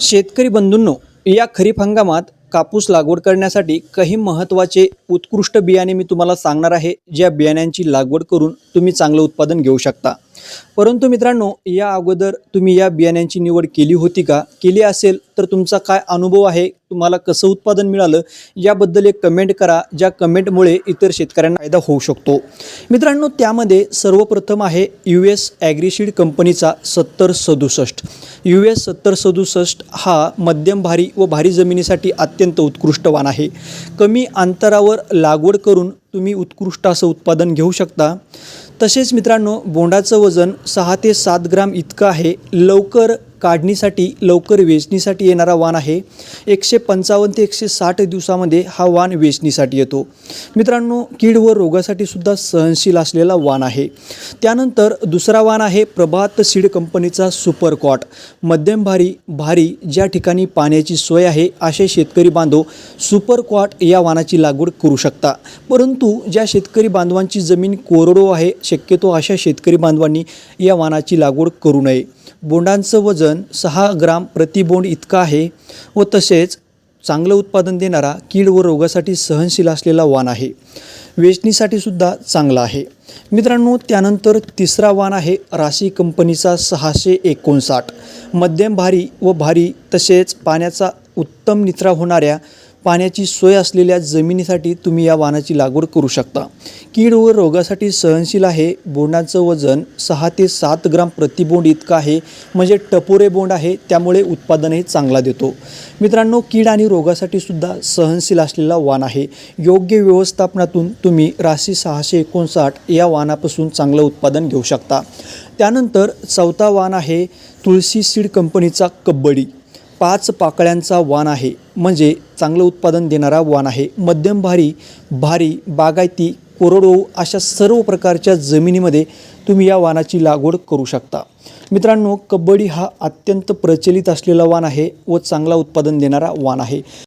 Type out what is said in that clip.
शेतकरी बंधूंनो या खरीप हंगामात कापूस लागवड करण्यासाठी काही महत्त्वाचे उत्कृष्ट बियाणे मी तुम्हाला सांगणार आहे ज्या बियाण्यांची लागवड करून तुम्ही चांगलं उत्पादन घेऊ शकता. परंतु मित्रांनो या अगोदर तुम्ही या बियाण्यांची निवड केली होती का? केली असेल तर तुमचा काय अनुभव आहे? तुम्हाला कसं उत्पादन मिळालं? याबद्दल एक कमेंट करा. ज्या कमेंटमुळे इतर शेतकऱ्यांना फायदा होऊ शकतो. मित्रांनो त्यामध्ये सर्वप्रथम आहे यू एस ॲग्रिशीड कंपनीचा सत्तर सदुसष्ट. यू एस सत्तर सदुसष्ट हा मध्यम भारी व भारी जमिनीसाठी अत्यंत उत्कृष्ट वाण आहे. कमी अंतरावर लागवड करून तुम्ही उत्कृष्ट असं उत्पादन घेऊ शकता. तसेच मित्रांनो बोंडाचं वजन सहा ते सात ग्राम इतकं आहे. लवकर काढणीसाठी लवकर वेचणीसाठी येणारा वाण आहे. एकशे पंचावन्न ते एकशे साठ दिवसामध्ये हा वाण वेचणीसाठी येतो. मित्रांनो कीड व रोगासाठी सुद्धा सहनशील असलेला वाण आहे. त्यानंतर दुसरा वाण आहे प्रभात सीड कंपनीचा सुपर कॉट. मध्यम भारी भारी ज्या ठिकाणी पाण्याची सोय आहे असे शेतकरी बांधव सुपर कॉट या वाणाची लागवड करू शकता. परंतु ज्या शेतकरी बांधवांची जमीन कोरडो आहे शक्यतो अशा शेतकरी बांधवांनी या वाणाची लागवड करू नये. बोंडांचं वजन सहा ग्राम प्रतिबोंड इतकं आहे व तसेच चांगलं उत्पादन देणारा कीड व रोगासाठी सहनशील असलेला वाण आहे. वेचणीसाठी सुद्धा चांगला आहे. मित्रांनो त्यानंतर तिसरा वाण आहे राशी कंपनीचा सहाशे एकोणसाठ. मध्यम भारी व भारी तसेच पाण्याचा उत्तम निचरा होणाऱ्या पाण्याची सोय असलेल्या जमिनीसाठी तुम्ही या वाणाची लागवड करू शकता. कीड व रोगासाठी सहनशील आहे. बोंडाचं वजन सहा ते सात ग्राम प्रतिबोंड इतकं आहे. म्हणजे टपोरे बोंड आहे. त्यामुळे उत्पादनही चांगला देतो. मित्रांनो कीड आणि रोगासाठी सुद्धा सहनशील असलेला वाण आहे. योग्य व्यवस्थापनातून तुम्ही राशी सहाशे एकोणसाठ या वाणापासून चांगलं उत्पादन घेऊ शकता. त्यानंतर चौथा वाण आहे तुळशी सीड कंपनीचा कब्बडी. पाच पाकळ्यांचा वाण आहे. म्हणजे चांगलं उत्पादन देणारा वाण आहे. मध्यम भारी भारी बागायती कोरडो अशा सर्व प्रकारच्या जमिनीमध्ये तुम्ही या वाणाची लागवड करू शकता. मित्रांनो कबड्डी हा अत्यंत प्रचलित असलेला वाण आहे व चांगला उत्पादन देणारा वाण आहे.